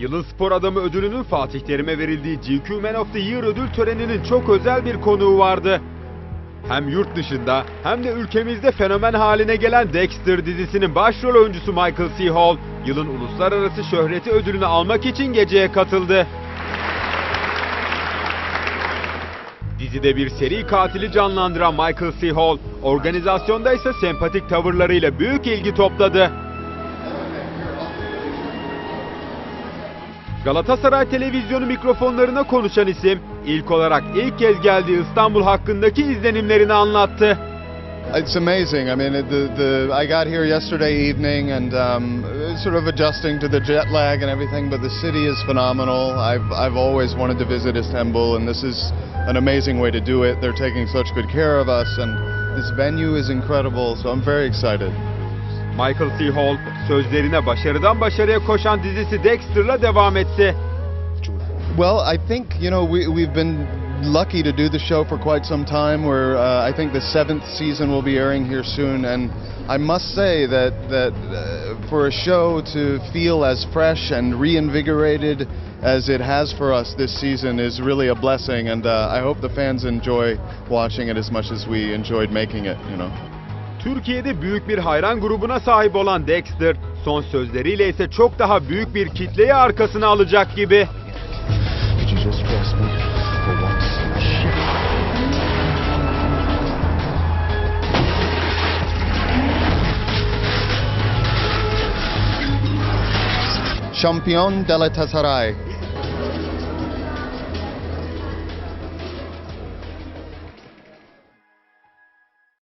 Yılın spor adamı ödülünün Fatih Terim'e verildiği GQ Man of the Year ödül töreninin çok özel bir konuğu vardı. Hem yurt dışında hem de ülkemizde fenomen haline gelen Dexter dizisinin başrol oyuncusu Michael C. Hall, yılın uluslararası şöhreti ödülünü almak için geceye katıldı. Dizide bir seri katili canlandıran Michael C. Hall, organizasyonda ise sempatik tavırlarıyla büyük ilgi topladı. Galatasaray televizyonu mikrofonlarına konuşan isim, ilk olarak ilk kez geldiği İstanbul hakkındaki izlenimlerini anlattı. It's amazing. I mean, the the I got here yesterday evening and um, sort of adjusting to the jet lag and everything, but the city is phenomenal. I've I've always wanted to visit Istanbul, and this is an amazing way to do it. They're taking such good care of us, and this venue is incredible. So I'm very excited. Michael C. Hall, sözlerine başarıdan başarıya koşan dizisi Dexter'la devam etti. Well, I think you know we we've been lucky to do the show for quite some time. We're uh, I think the seventh season will be airing here soon, and I must say that that uh, for a show to feel as fresh and reinvigorated as it has for us this season is really a blessing, and uh, I hope the fans enjoy watching it as much as we enjoyed making it. You know. Türkiye'de büyük bir hayran grubuna sahip olan Dexter, son sözleriyle ise çok daha büyük bir kitleyi arkasına alacak gibi. Could you